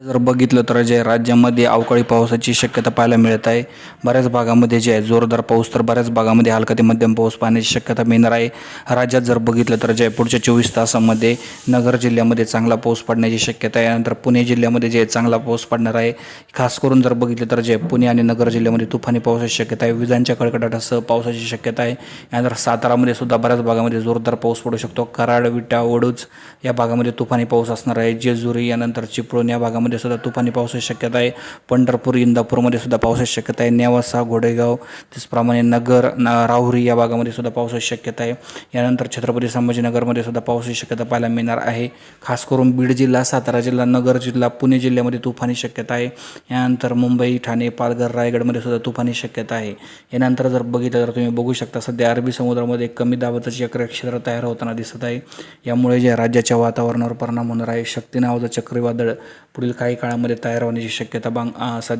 जर बघितलं तर जे राज्यामध्ये अवकाळी पावसाची शक्यता पाहायला मिळत आहे बऱ्याच भागामध्ये जे आहे जोरदार पाऊस तर बऱ्याच भागामध्ये हलका ते मध्यम पाऊस पाहण्याची शक्यता मिळणार आहे. राज्यात जर बघितलं तर जे पुढच्या चोवीस तासामध्ये नगर जिल्ह्यामध्ये चांगला पाऊस पडण्याची शक्यता आहे. यानंतर पुणे जिल्ह्यामध्ये जे चांगला पाऊस पडणार आहे. खास करून जर बघितलं तर जे पुणे आणि नगर जिल्ह्यामध्ये तुफानी पावसाची शक्यता आहे. विजांच्या कडकडाटासह पावसाची शक्यता आहे. यानंतर सातारामध्ये सुद्धा बऱ्याच भागामध्ये जोरदार पाऊस पडू शकतो. कराड विटा वडूज या भागामध्ये तुफानी पाऊस असणार आहे. जेजुरी यानंतर चिपळूण या भागामध्ये सुद्धा तुफानी पावसाची शक्यता आहे. पंढरपूर इंदापूरमध्ये सुद्धा पावसाची शक्यता आहे. नेवासा घोडेगाव त्याचप्रमाणे नगर न राहुरी या भागामध्ये सुद्धा पावसाची शक्यता आहे. यानंतर छत्रपती संभाजीनगरमध्ये सुद्धा पावसाची शक्यता पाहायला मिळणार आहे. खास करून बीड जिल्हा सातारा जिल्हा नगर जिल्हा पुणे जिल्ह्यामध्ये तुफानी शक्यता आहे. यानंतर मुंबई ठाणे पालघर रायगडमध्ये सुद्धा तुफानी शक्यता आहे. यानंतर जर बघितलं तर तुम्ही बघू शकता सध्या अरबी समुद्रामध्ये कमी दाबाचं चक्र क्षेत्र तयार होताना दिसत आहे. यामुळे जे राज्याच्या वातावरणावर परिणाम होणार आहे शक्ती नावाचं चक्रीवादळ पुढील काही काळामध्ये तयार होण्याची शक्यता बांग सध्या